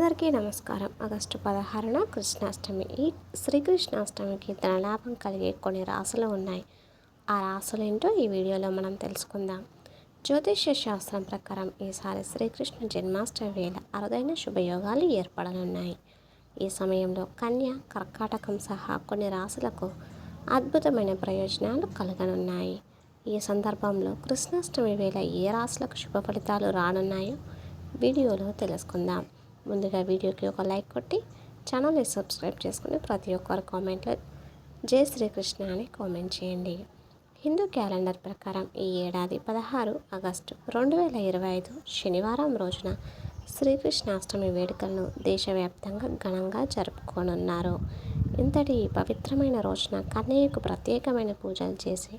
అందరికీ నమస్కారం. ఆగస్టు పదహారున కృష్ణాష్టమి. ఈ శ్రీకృష్ణాష్టమికి ధనలాభం కలిగే కొన్ని రాసులు ఉన్నాయి. ఆ రాసులు ఏంటో ఈ వీడియోలో మనం తెలుసుకుందాం. జ్యోతిష్య శాస్త్రం ప్రకారం ఈసారి శ్రీకృష్ణ జన్మాష్టమి వేళ అరుదైన శుభయోగాలు ఏర్పడనున్నాయి. ఈ సమయంలో కన్య కర్కాటకం సహా కొన్ని రాసులకు అద్భుతమైన ప్రయోజనాలు కలగనున్నాయి. ఈ సందర్భంలో కృష్ణాష్టమి వేళ ఏ రాసులకు శుభ ఫలితాలు రానున్నాయో వీడియోలో తెలుసుకుందాం. ముందుగా వీడియోకి ఒక లైక్ కొట్టి ఛానల్ని సబ్స్క్రైబ్ చేసుకుని ప్రతి ఒక్కరు కామెంట్లో జై శ్రీకృష్ణ అని కామెంట్ చేయండి. హిందూ క్యాలెండర్ ప్రకారం ఈ ఏడాది పదహారు ఆగస్టు రెండు వేల ఇరవై ఐదు శనివారం రోజున శ్రీకృష్ణాష్టమి వేడుకలను దేశవ్యాప్తంగా ఘనంగా జరుపుకోనున్నారు. ఇంతటి పవిత్రమైన రోజున కన్నయ్యకు ప్రత్యేకమైన పూజలు చేసి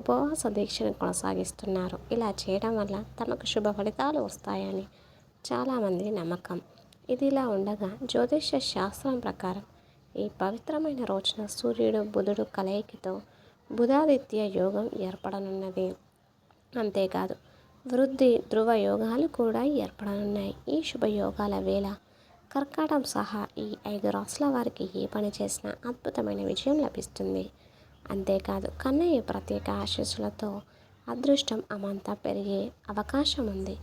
ఉపవాస దీక్షను కొనసాగిస్తున్నారు. ఇలా చేయడం వల్ల తమకు శుభ ఫలితాలు వస్తాయని చాలామంది నమ్మకం. ఇదిలా ఉండగా జ్యోతిష శాస్త్రం ప్రకారం ఈ పవిత్రమైన రోజున సూర్యుడు బుధుడు కలయికతో బుధాదిత్య యోగం ఏర్పడనున్నది. అంతేకాదు వృద్ధి ధృవ యోగాలు కూడా ఏర్పడనున్నాయి. ఈ శుభయోగాల వేళ కర్కాటం సహా ఈ ఐదు రాసుల వారికి ఏ పని చేసినా అద్భుతమైన విజయం లభిస్తుంది. అంతేకాదు కన్నయ్య ప్రత్యేక ఆశీస్సులతో అదృష్టం అమంతా పెరిగే అవకాశం ఉంది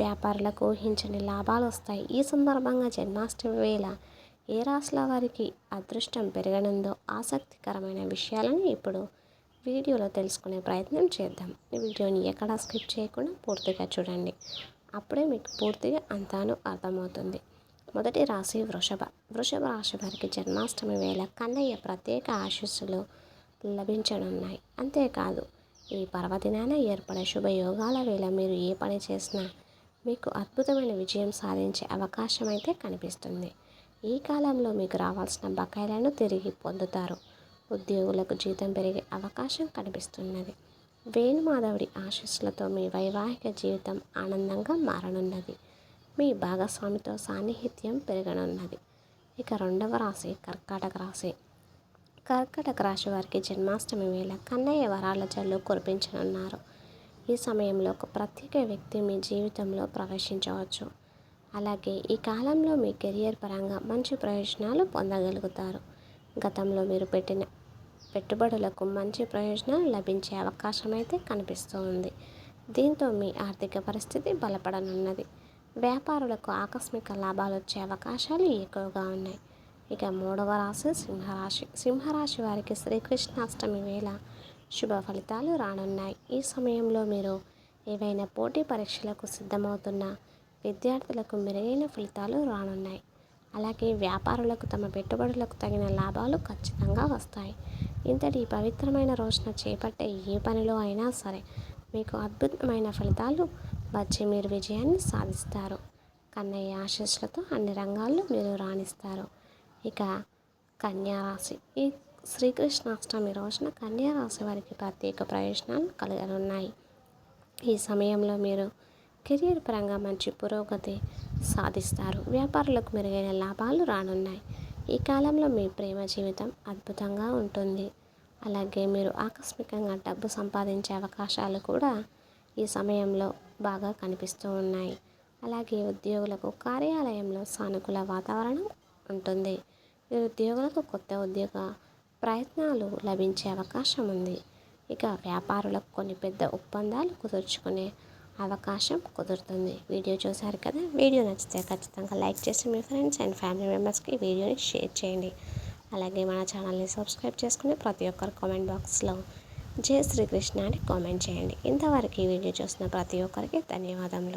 వ్యాపారులకు ఊహించని లాభాలు వస్తాయి. ఈ సందర్భంగా జన్మాష్టమి వేళ ఏ రాశుల వారికి అదృష్టం పెరగనుందో ఆసక్తికరమైన విషయాలను ఇప్పుడు వీడియోలో తెలుసుకునే ప్రయత్నం చేద్దాం. ఈ వీడియోని ఎక్కడా స్కిప్ చేయకుండా పూర్తిగా చూడండి. అప్పుడే మీకు పూర్తిగా అంతాను అర్థమవుతుంది. మొదటి రాశి వృషభ. వృషభ రాశి వారికి జన్మాష్టమి వేళ కన్నయ్య ప్రత్యేక ఆశీస్సులు లభించనున్నాయి. అంతేకాదు ఈ పర్వదినాన ఏర్పడే శుభయోగాల వేళ మీరు ఏ పని చేసినా మీకు అద్భుతమైన విజయం సాధించే అవకాశం అయితే కనిపిస్తుంది. ఈ కాలంలో మీకు రావాల్సిన బకాయిలను తిరిగి పొందుతారు. ఉద్యోగులకు జీతం పెరిగే అవకాశం కనిపిస్తున్నది. వేణుమాధవుడి ఆశీస్సులతో మీ వైవాహిక జీవితం ఆనందంగా మారనున్నది. మీ భాగస్వామితో సాన్నిహిత్యం పెరగనున్నది. ఇక రెండవ రాశి కర్కాటక రాశి. కర్కాటక రాశి వారికి జన్మాష్టమి వేళ కన్నయ్య వరాల జల్లు కురిపించనున్నారు. ఈ సమయంలో ఒక ప్రత్యేక వ్యక్తి మీ జీవితంలో ప్రవేశించవచ్చు. అలాగే ఈ కాలంలో మీ కెరియర్ పరంగా మంచి ప్రయోజనాలు పొందగలుగుతారు. గతంలో మీరు పెట్టిన పెట్టుబడులకు మంచి ప్రయోజనాలు లభించే అవకాశం అయితే కనిపిస్తూ ఉంది. దీంతో మీ ఆర్థిక పరిస్థితి బలపడనున్నది. వ్యాపారులకు ఆకస్మిక లాభాలు వచ్చే అవకాశాలు ఎక్కువగా ఉన్నాయి. ఇక మూడవ రాశి సింహరాశి. సింహరాశి వారికి శ్రీకృష్ణాష్టమి వేళ శుభ ఫలితాలు రానున్నాయి. ఈ సమయంలో మీరు ఏవైనా పోటీ పరీక్షలకు సిద్ధమవుతున్న విద్యార్థులకు మెరుగైన ఫలితాలు రానున్నాయి. అలాగే వ్యాపారులకు తమ పెట్టుబడులకు తగిన లాభాలు ఖచ్చితంగా వస్తాయి. ఇంతటి పవిత్రమైన రోజున చేపట్టే ఏ పనిలో అయినా సరే మీకు అద్భుతమైన ఫలితాలు వచ్చి మీరు విజయాన్ని సాధిస్తారు. కన్నయ్య ఆశీస్సులతో అన్ని రంగాల్లో మీరు రాణిస్తారు. ఇక కన్యారాశి. ఈ శ్రీకృష్ణాష్టమి రోజున కన్యా రాశి వారికి ప్రత్యేక ప్రయోజనాలు కలగనున్నాయి ఈ సమయంలో మీరు కెరియర్ పరంగా మంచి పురోగతి సాధిస్తారు. వ్యాపారులకు మెరుగైన లాభాలు రానున్నాయి. ఈ కాలంలో మీ ప్రేమ జీవితం అద్భుతంగా ఉంటుంది. అలాగే మీరు ఆకస్మికంగా డబ్బు సంపాదించే అవకాశాలు కూడా ఈ సమయంలో బాగా కనిపిస్తూ ఉన్నాయి. అలాగే ఉద్యోగులకు కార్యాలయంలో సానుకూల వాతావరణం ఉంటుంది. నిరుద్యోగులకు కొత్త ఉద్యోగ ప్రయత్నాలు లభించే అవకాశం ఉంది. ఇక వ్యాపారులకు కొన్ని పెద్ద ఒప్పందాలు కుదుర్చుకునే అవకాశం కుదురుతుంది. వీడియో చూసారు కదా? వీడియో నచ్చితే ఖచ్చితంగా లైక్ చేసి మీ ఫ్రెండ్స్ అండ్ ఫ్యామిలీ మెంబర్స్కి వీడియోని షేర్ చేయండి. అలాగే మన ఛానల్ని సబ్స్క్రైబ్ చేసుకుని ప్రతి ఒక్కరు కామెంట్ బాక్స్లో జయ శ్రీకృష్ణ అని కామెంట్ చేయండి. ఇంతవరకు ఈ వీడియో చూసిన ప్రతి ఒక్కరికి ధన్యవాదములు.